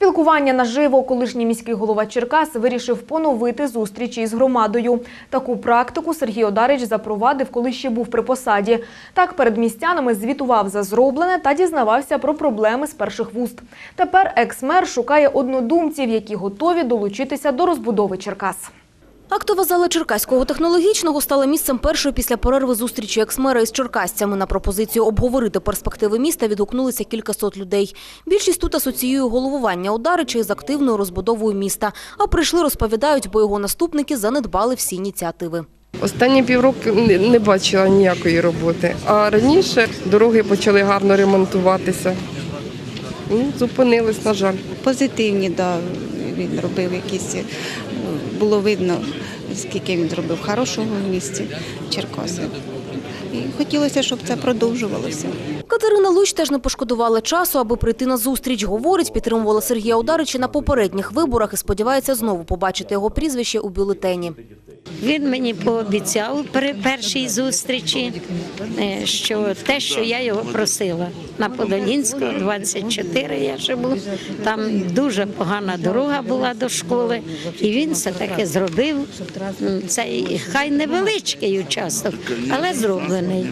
Спілкування наживо колишній міський голова Черкас вирішив поновити зустрічі із громадою. Таку практику Сергій Одарич запровадив, коли ще був при посаді. Так перед містянами звітував за зроблене та дізнавався про проблеми з перших вуст. Тепер екс-мер шукає однодумців, які готові долучитися до розбудови Черкас. Актова зала Черкаського технологічного стала місцем першої після перерви зустрічі екс-мера із черкасцями. На пропозицію обговорити перспективи міста відгукнулися кількасот людей. Більшість тут асоціює головування Одарича із активною розбудовою міста. А прийшли, розповідають, бо його наступники занедбали всі ініціативи. Останні півроку не- не бачила ніякої роботи. А раніше дороги почали гарно ремонтуватися. Ну, зупинились, на жаль. позитивні, да, він робив якісь, е, було видно, скільки він зробив хорошого в місті Черкаси. І хотілося, щоб це продовжувалося. Катерина Луч теж не пошкодувала часу, аби прийти на зустріч. Говорить, підтримувала Сергія Ударича на попередніх виборах і сподівається знову побачити його прізвище у бюлетені. Він мені пообіцяв при першій зустрічі, е, що те, що я його просила на Подолінського, 24 я живу. Там дуже погана дорога була до школи, і він все таки зробив. Цей хай невеличкий участок, але зроблений.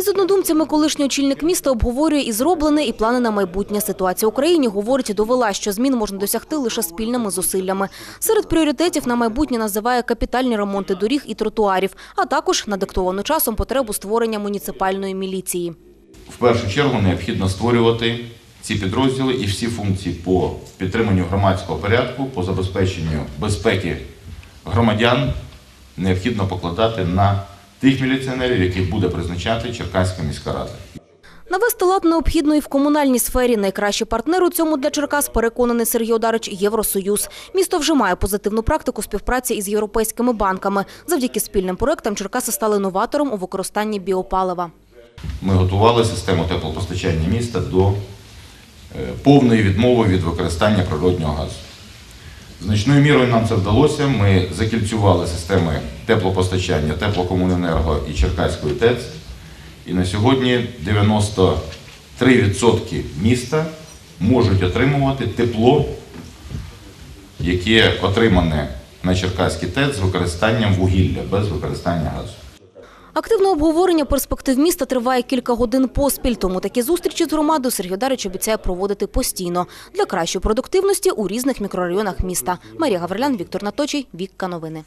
Із однодумцями колишній очільник міста обговорює і зроблене, і плани на майбутнє. Ситуація в Україні, говорить, довела, що змін можна досягти лише спільними зусиллями. Серед пріоритетів на майбутнє називає капітальні ремонти доріг і тротуарів, а також надиктовану часом потребу створення муніципальної міліції. В першу чергу необхідно створювати ці підрозділи і всі функції по підтриманню громадського порядку, по забезпеченню безпеки громадян необхідно покладати на тих міліціонерів, яких буде призначати Черкаська міська рада. Навести лад необхідно і в комунальній сфері. Найкращий партнер у цьому для Черкас, переконаний Сергій Одарич, Євросоюз. Місто вже має позитивну практику співпраці із європейськими банками. Завдяки спільним проектам Черкаси стали новатором у використанні біопалива. Ми готували систему теплопостачання міста до е, повної відмови від використання природнього газу. Значною мірою нам це вдалося. Ми закільцювали системи теплопостачання теплокомуненерго і Черкаської ТЕЦ. І на сьогодні 93% міста можуть отримувати тепло, яке отримане на Черкаській ТЕЦ з використанням вугілля, без використання газу. Активне обговорення перспектив міста триває кілька годин поспіль, тому такі зустрічі з громадою Сергій Дарич обіцяє проводити постійно для кращої продуктивності у різних мікрорайонах міста. Марія Гаврилян, Віктор Наточий, Вікка Новини.